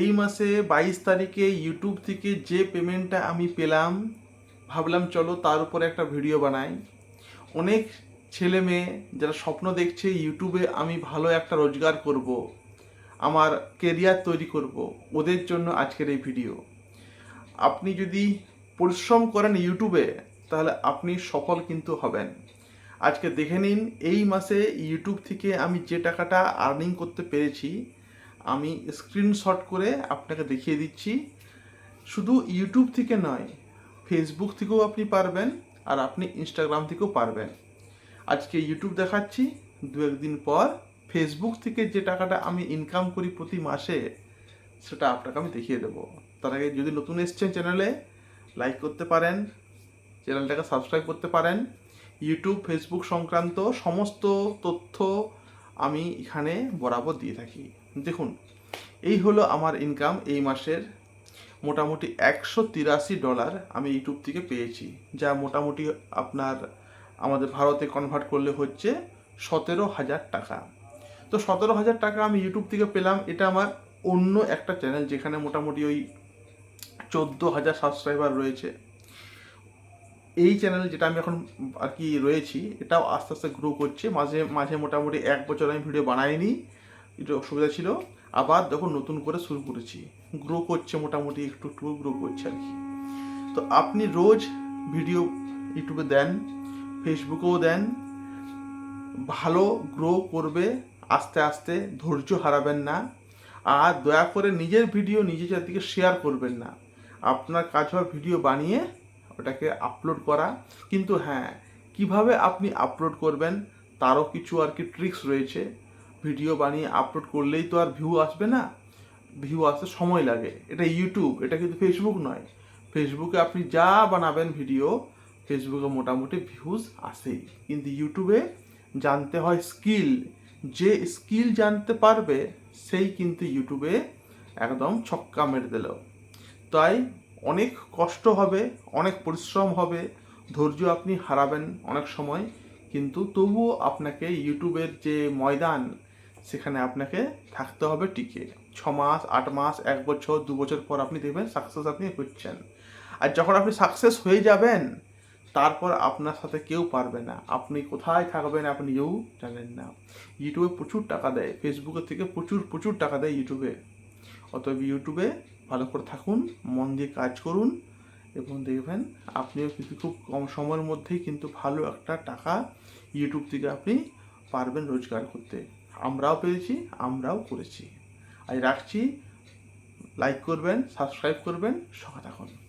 এই মাসে বাইশ তারিখে ইউটিউব থেকে যে পেমেন্টটা আমি পেলাম, ভাবলাম চলো তার উপরে একটা ভিডিও বানাই। অনেক ছেলে মেয়ে যারা স্বপ্ন দেখছে ইউটিউবে আমি ভালো একটা রোজগার করব, আমার কেরিয়ার তৈরি করব, ওদের জন্য আজকের এই ভিডিও আপনি যদি পরিশ্রম করেন ইউটিউবে তাহলে আপনি সফল কিন্তু হবেন। আজকে দেখে নিন, এই মাসে ইউটিউব থেকে আমি যে টাকাটা আর্নিং করতে পেরেছি আমি স্ক্রিনশট করে আপনাকে দেখিয়ে দিচ্ছি। শুধু ইউটিউব থেকে নয় ফেসবুক থেকেও আপনি পারবেন আর আপনি ইনস্টাগ্রাম থেকেও পারবেন। আজকে ইউটিউব দেখাচ্ছি, দু একদিন পর ফেসবুক থেকে যে টাকাটা আমি ইনকাম করি প্রতি মাসে, সেটা আপনাকে আমি দেখিয়ে দেবো। তার আগে যদি নতুন এসছেন চ্যানেলে লাইক করতে পারেন চ্যানেলটাকে সাবস্ক্রাইব করতে পারেন। ইউটিউব ফেসবুক সংক্রান্ত সমস্ত তথ্য আমি এখানে বরাবর দিয়ে থাকি। দেখুন, এই হলো আমার ইনকাম এই মাসের মোটামুটি একশো তিরাশি ডলার আমি ইউটিউব থেকে পেয়েছি, যা মোটামুটি আপনার আমাদের ভারতে কনভার্ট করলে হচ্ছে সতেরো হাজার টাকা। তো সতেরো হাজার টাকা আমি ইউটিউব থেকে পেলাম, এটা আমার অন্য একটা চ্যানেল যেখানে মোটামুটি ওই চোদ্দ হাজার সাবস্ক্রাইবার রয়েছে। এই চ্যানেল যেটা আমি এখন আর কি রয়েছি, এটাও আস্তে আস্তে গ্রো করছে। মাঝে মাঝে মোটামুটি এক বছর আমি ভিডিও বানাইনি, একটু অসুবিধা ছিল। আবার যখন নতুন করে শুরু করেছি। গ্রো করছে মোটামুটি, একটু একটু গ্রো করছে আর কি। তো আপনি রোজ ভিডিও ইউটিউবে দেন ফেসবুকেও দেন। ভালো গ্রো করবে, আস্তে আস্তে ধৈর্য হারাবেন না। আর দয়া করে নিজের ভিডিও নিজে চারদিকে শেয়ার করবেন না। আপনার কাজ হয় ভিডিও বানিয়ে ওটাকে আপলোড করা। কিন্তু হ্যাঁ কীভাবে আপনি আপলোড করবেন তারও কিছু আর কি ট্রিক্স রয়েছে। ভিডিও বানিয়ে আপলোড করলেই তো আর ভিউ আসবে না। ভিউ আসতে সময় লাগে। এটা ইউটিউব এটা কিন্তু ফেসবুক নয়। ফেসবুকে আপনি যা বানাবেন ভিডিও ফেসবুকে মোটামুটি ভিউজ আসেই। কিন্তু ইউটিউবে জানতে হয় স্কিল যে স্কিল জানতে পারবে, সেই কিন্তু ইউটিউবে একদম ছক্কা মেরে দিল। তাই অনেক কষ্ট হবে, অনেক পরিশ্রম হবে, ধৈর্য আপনি হারাবেন অনেক সময়, কিন্তু তবুও আপনাকে ইউটিউবের যে ময়দান, সেখানে আপনাকে থাকতে হবে টিকে। ছ মাস, আট মাস, এক বছর, দু বছর পর আপনি দেখবেন সাকসেস আপনি হচ্ছেন। আর যখন আপনি সাকসেস হয়ে যাবেন, তারপর আপনার সাথে কেউ পারবে না। আপনি কোথায় থাকবেন আপনি নিজেও জানেন না। ইউটিউবে প্রচুর টাকা দেয় ফেসবুকের থেকে প্রচুর প্রচুর টাকা দেয় ইউটিউবে। অতএব ইউটিউবে ভালো করে থাকুন, মন দিয়ে কাজ করুন এবং দেখবেন আপনিও কিন্তু খুব কম সময়ের মধ্যেই কিন্তু ভালো একটা টাকা ইউটিউব থেকে আপনি পারবেন রোজগার করতে। আমরাও পেরেছি আমরাও করেছি। আজ রাখছি। লাইক করবেন সাবস্ক্রাইব করবেন, সঙ্গে থাকুন।